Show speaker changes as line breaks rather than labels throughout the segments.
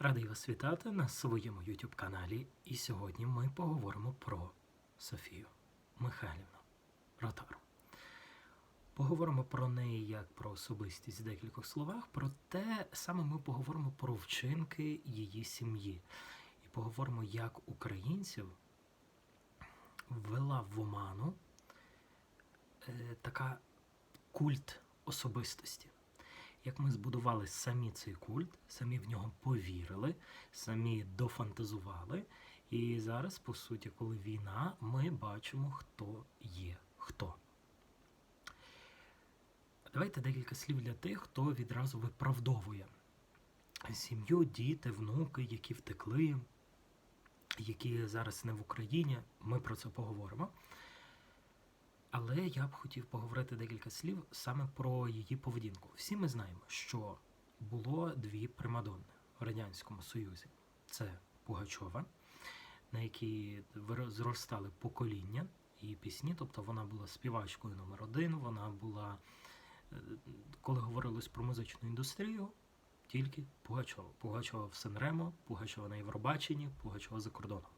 Радий вас вітати на своєму YouTube каналі. І сьогодні ми поговоримо про Софію Михайлівну Ротару. Поговоримо про неї як про особистість в декількох словах, проте саме ми поговоримо про вчинки її сім'ї. І поговоримо, як українців ввела в оману е, така культ особистості. Як ми збудували самі цей культ, самі в нього повірили, самі дофантазували. І зараз, по суті, коли війна, ми бачимо, хто є хто. Давайте декілька слів для тих, хто відразу виправдовує сім'ю, діти, внуки, які втекли, які зараз не в Україні. Ми про це поговоримо. Але я б хотів поговорити декілька слів саме про її поведінку. Всі ми знаємо, що було дві примадонни в Радянському Союзі. Це Пугачова, на якій зростали покоління її пісні, тобто вона була співачкою номер один, вона була, е, коли говорилось про музичну індустрію, тільки Пугачова. Пугачова в Сенремо, Пугачова на Євробаченні, Пугачова за кордоном.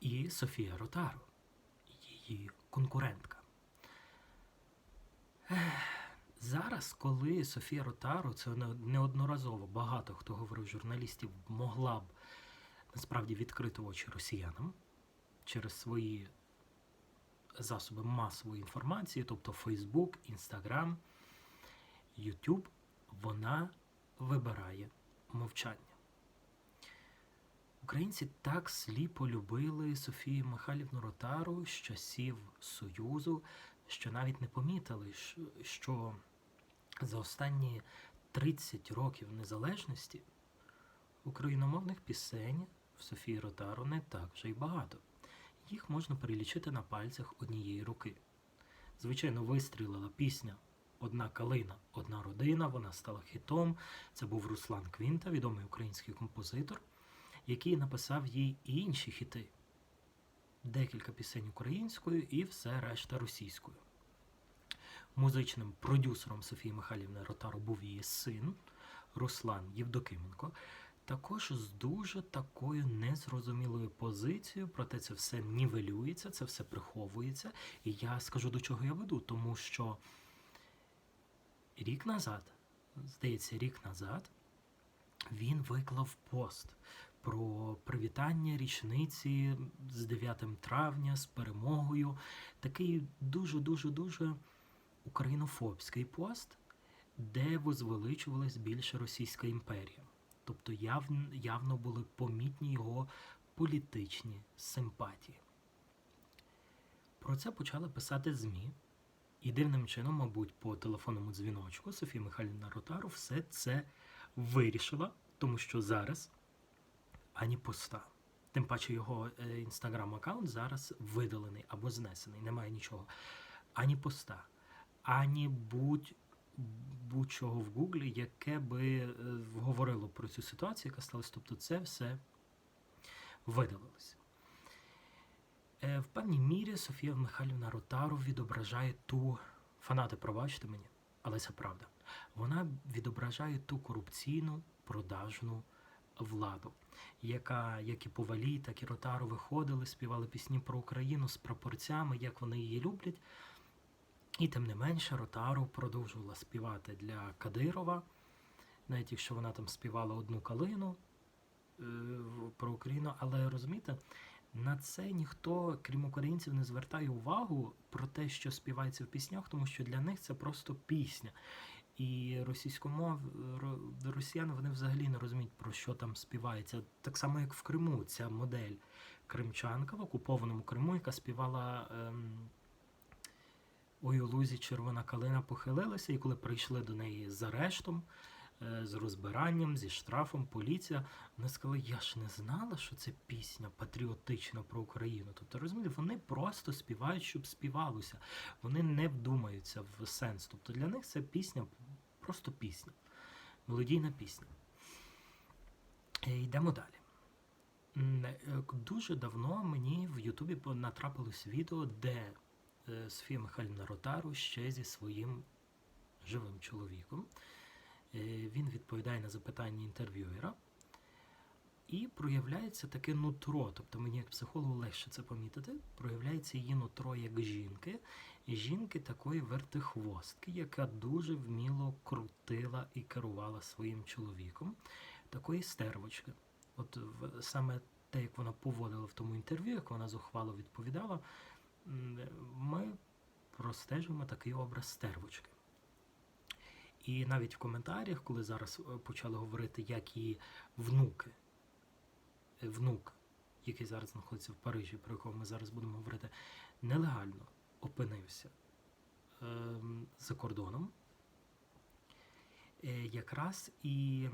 І Софія Ротаро її конкурентка. Зараз, коли Софія Ротаро, це неодноразово багато хто говорив журналістів, могла б насправді відкрити очі росіянам через свої засоби масової інформації, тобто Facebook, Instagram, YouTube, вона вибирає мовчання. Українці так сліпо любили Софію Михайлівну Ротару з часів Союзу, що навіть не помітили, що за останні 30 років незалежності україномовних пісень в Софії Ротару не так вже й багато. Їх можна перелічити на пальцях однієї руки. Звичайно, вистрілила пісня Одна калина, одна родина. Вона стала хітом. Це був Руслан Квінта, відомий український композитор який написав їй і інші хіти. Декілька пісень українською і все решта російською. Музичним продюсером Софії Михайлівни Ротару був її син Руслан Євдокименко. Також з дуже такою незрозумілою позицією, проте це все нівелюється, це все приховується. І я скажу до чого я веду, тому що рік назад, здається, рік назад, він виклав пост про привітання річниці з 9 травня, з перемогою. Такий дуже-дуже-дуже українофобський пост, де возвеличувалась більше Російська імперія. Тобто явно, явно були помітні його політичні симпатії. Про це почали писати ЗМІ. І дивним чином, мабуть, по телефонному дзвіночку Софія Михайлівна Ротару все це вирішила, тому що зараз ані поста. Тим паче його інстаграм-аккаунт зараз видалений або знесений, немає нічого. Ані поста, ані будь, будь-чого в Гуглі, яке би е, говорило про цю ситуацію, яка сталася. Тобто це все видалилося. Е, В певній мірі Софія Михайлівна Ротару відображає ту, фанати, пробачте мені, але це правда. Вона відображає ту корупційну продажну владу, яка, як і Повалій, так і Ротару виходили, співали пісні про Україну з прапорцями, як вони її люблять. І тим не менше, Ротару продовжувала співати для Кадирова, навіть якщо вона там співала одну калину е, про Україну, але розумієте, на це ніхто, крім українців, не звертає увагу про те, що співається в піснях, тому що для них це просто пісня. І російськомов ро- росіяни вони взагалі не розуміють, про що там співається. Так само, як в Криму, ця модель кримчанка в окупованому Криму, яка співала ем, Ой, у лузі червона калина похилилася, і коли прийшли до неї з арештом, з розбиранням, зі штрафом, поліція, вони сказали, я ж не знала, що це пісня патріотична про Україну. Тобто, розумієте, вони просто співають, щоб співалося. Вони не вдумаються в сенс. Тобто для них це пісня просто пісня, мелодійна пісня. Е, Йдемо далі. Е, Дуже давно мені в Ютубі натрапилось відео, де е, Софія Михайлівна Ротару ще зі своїм живим чоловіком Е, Він відповідає на запитання інтерв'юера. І проявляється таке нутро, тобто мені як психологу легше це помітити. Проявляється її нутро як жінки, жінки такої вертихвостки, яка дуже вміло крутила і керувала своїм чоловіком, такої стервочки. От саме те, як вона поводила в тому інтерв'ю, як вона зухвало відповідала, ми простежуємо такий образ стервочки. І навіть в коментарях, коли зараз е, почали говорити, як її внуки, е, внук, який зараз знаходиться в Парижі, про якого ми зараз будемо говорити, нелегально опинився ем, за кордоном, е, якраз і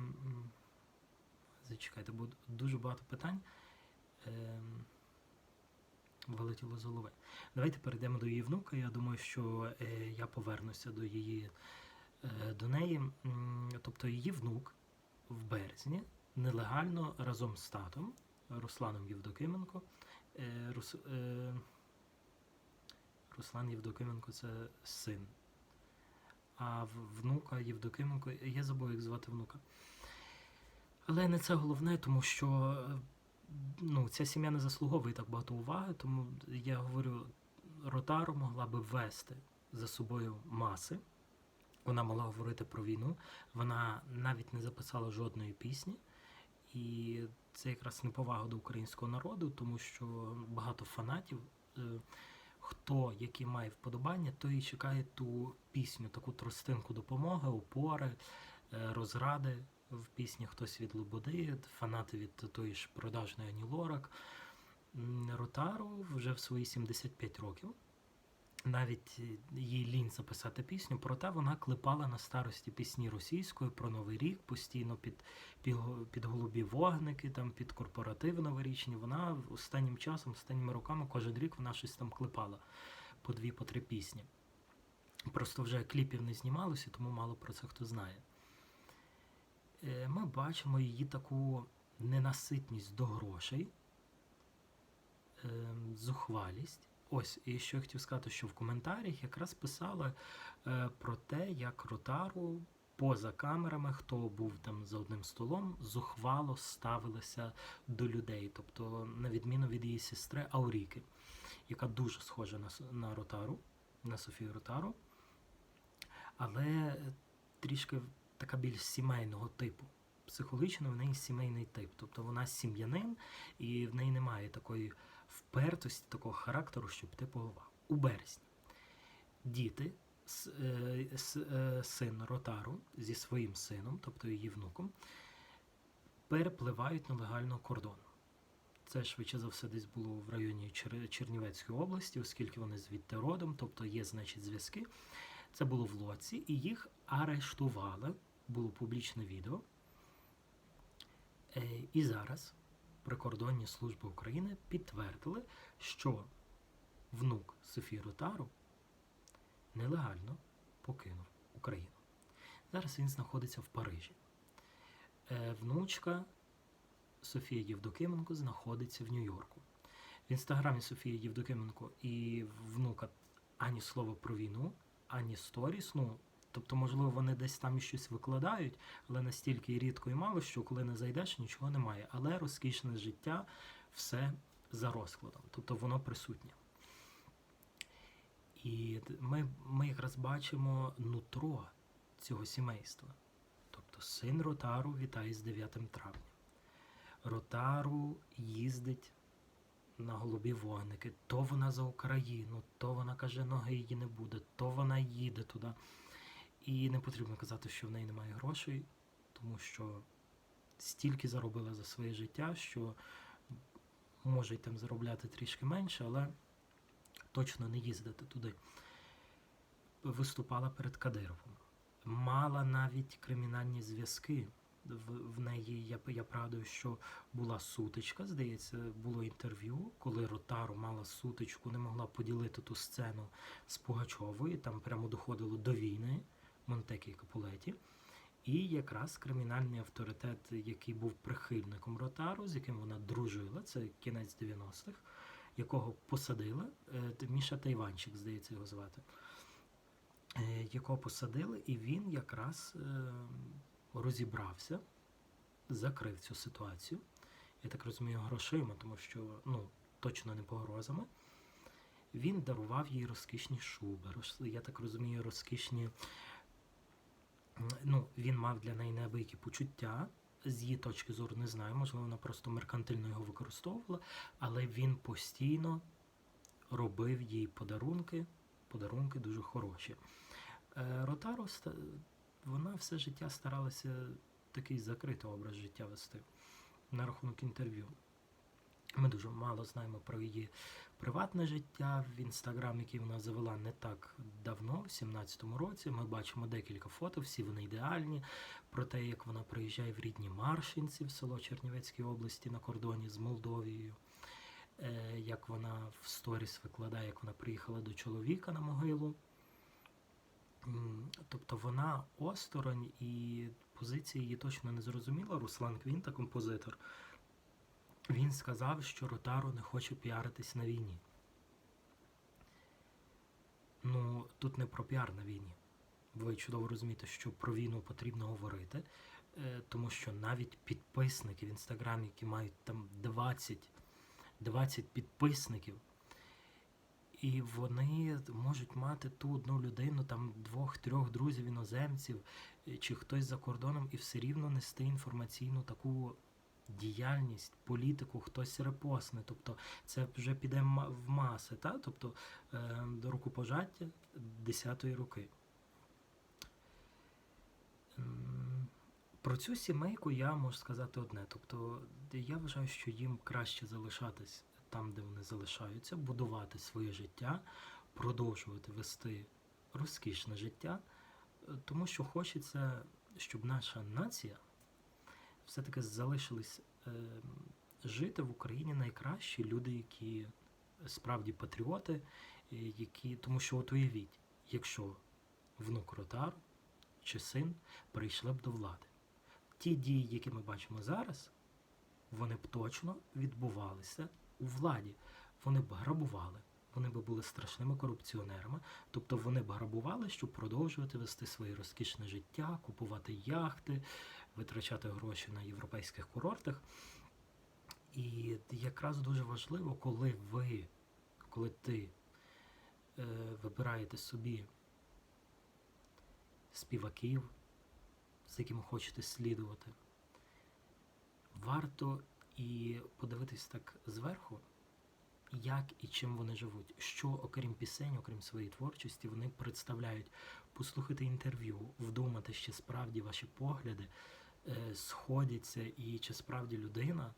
зачекайте, бо дуже багато питань. Ем, Вилетіло з голови. Давайте перейдемо до її внука. Я думаю, що е, я повернуся до її е, до неї. Тобто її внук в березні нелегально разом з татом Русланом Євдокименко. Е, Рус, е, Руслан Євдокименко це син. А внука Євдокименко, я забув, як звати внука. Але не це головне, тому що е, ну, ця сім'я не заслуговує так багато уваги, тому я говорю, Ротару могла би ввести за собою маси. Вона могла говорити про війну. Вона навіть не записала жодної пісні. І це якраз неповага до українського народу, тому що багато фанатів, е, хто які має вподобання, той і чекає ту пісню, таку тростинку допомоги, опори, е, розради в пісні Хтось від Лободи, фанати від тої ж продажної Ані Лорак. Ротару вже в свої 75 років. Навіть е, їй лінь записати пісню, проте вона клепала на старості пісні російською про Новий рік, постійно під, під, під голубі вогники, там під корпоративи новорічні. Вона останнім часом, останніми роками, кожен рік вона щось там клепала по дві, по три пісні. Просто вже кліпів не знімалося, тому мало про це хто знає. Е, Ми бачимо її таку ненаситність до грошей, ем, зухвалість. Ось, і що я хотів сказати, що в коментарях якраз писали е, про те, як Ротару поза камерами, хто був там за одним столом, зухвало ставилися до людей. Тобто, на відміну від її сестри Ауріки, яка дуже схожа на, на Ротару, на Софію Ротару, але трішки така більш сімейного типу. Психологічно в неї сімейний тип. Тобто вона сім'янин, і в неї немає такої впертості, такого характеру, щоб ти поголовав. У березні діти, е, е, син Ротару зі своїм сином, тобто її внуком, перепливають нелегально кордон. Це швидше за все десь було в районі Чер- Чернівецької області, оскільки вони звідти родом, тобто є, значить, зв'язки. Це було в Лоці, і їх арештували. Було публічне відео. Е, І зараз прикордонні служби України підтвердили, що внук Софії Ротару нелегально покинув Україну. Зараз він знаходиться в Парижі. Е, Внучка Софія Євдокименко знаходиться в Нью-Йорку. В інстаграмі Софії Євдокименко і внука ані слова про війну, ані сторіс. Ну, тобто, можливо, вони десь там і щось викладають, але настільки рідко і мало, що коли не зайдеш, нічого немає. Але розкішне життя все за розкладом, тобто воно присутнє. І ми, ми якраз бачимо нутро цього сімейства. Тобто син Ротару вітає з 9 травня. Ротару їздить на голубі вогники. То вона за Україну, то вона каже, ноги її не буде, то вона їде туди. І не потрібно казати, що в неї немає грошей, тому що стільки заробила за своє життя, що може й там заробляти трішки менше, але точно не їздити туди. Виступала перед Кадировим. Мала навіть кримінальні зв'язки. В, в неї я, я пригадую, що була сутичка, здається, було інтерв'ю, коли Ротару мала сутичку, не могла поділити ту сцену з Пугачовою, там прямо доходило до війни Монтекі Капулеті. І якраз кримінальний авторитет, який був прихильником Ротару, з яким вона дружила, це кінець 90-х, якого посадили, е, Міша Тайванчик, здається, його звати. е, якого посадили, і він якраз е, розібрався, закрив цю ситуацію. Я так розумію, грошима, тому що ну, точно не погрозами. Він дарував їй розкішні шуби. Я так розумію, розкішні. Ну, він мав для неї неабиякі почуття. З її точки зору не знаю, можливо, вона просто меркантильно його використовувала, але він постійно робив їй подарунки, подарунки дуже хороші. Е, Ротаро вона все життя старалася такий закритий образ життя вести на рахунок інтерв'ю. Ми дуже мало знаємо про її приватне життя в інстаграм, який вона завела не так давно, в 17-му році. Ми бачимо декілька фото, всі вони ідеальні. Про те, як вона приїжджає в рідні Маршинці в село Чернівецькій області на кордоні з Молдовією. Е, Як вона в сторіс викладає, як вона приїхала до чоловіка на могилу. Тобто вона осторонь і позиція її точно не зрозуміла. Руслан Квінта, композитор, він сказав, що Ротаро не хоче піаритись на війні. Ну, тут не про піар на війні. Ви чудово розумієте, що про війну потрібно говорити, е, тому що навіть підписники в інстаграмі, які мають там 20, 20 підписників, і вони можуть мати ту одну людину, там двох-трьох друзів іноземців е, чи хтось за кордоном, і все рівно нести інформаційну таку діяльність, політику, хтось репосне. Тобто це вже піде в маси, та? тобто е, до рукопожаття десятої руки. М, Про цю сімейку я можу сказати одне. Тобто, я вважаю, що їм краще залишатись там, де вони залишаються, будувати своє життя, продовжувати вести розкішне життя, е, тому що хочеться, щоб наша нація все-таки залишились е, жити в Україні найкращі люди, які справді патріоти, е, які, тому що от уявіть, якщо внук Ротару чи син прийшли б до влади. Ті дії, які ми бачимо зараз, вони б точно відбувалися у владі. Вони б грабували, вони б були страшними корупціонерами, тобто вони б грабували, щоб продовжувати вести своє розкішне життя, купувати яхти, витрачати гроші на європейських курортах. І якраз дуже важливо, коли ви, коли ти е, вибираєте собі співаків, з якими хочете слідувати, варто і подивитись так зверху, як і чим вони живуть, що, окрім пісень, окрім своєї творчості, вони представляють, послухати інтерв'ю, вдумати, чи справді ваші погляди сходяться, і чи справді людина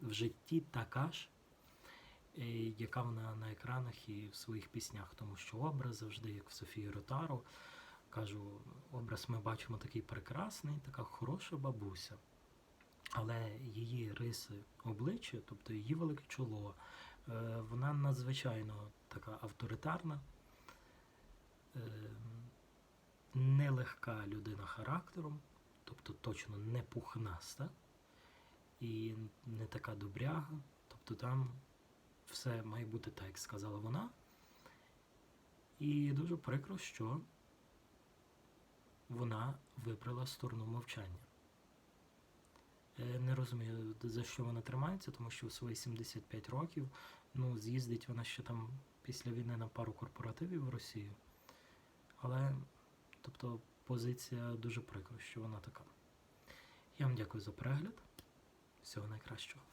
в житті така ж, е, яка вона на екранах і в своїх піснях, тому що образ завжди, як в Софії Ротару, кажу, образ ми бачимо такий прекрасний, така хороша бабуся. Але її риси обличчя, тобто її велике чоло, е, вона надзвичайно така авторитарна, е, нелегка людина характером, тобто точно не пухнаста і не така добряга. Тобто там все має бути так, як сказала вона. І дуже прикро, що вона вибрала сторону мовчання. Е, Не розумію, за що вона тримається, тому що в свої 75 років ну, з'їздить вона ще там після війни на пару корпоративів в Росію. Але, тобто, позиція дуже прикро, що вона така. Я вам дякую за перегляд. Всього найкращого.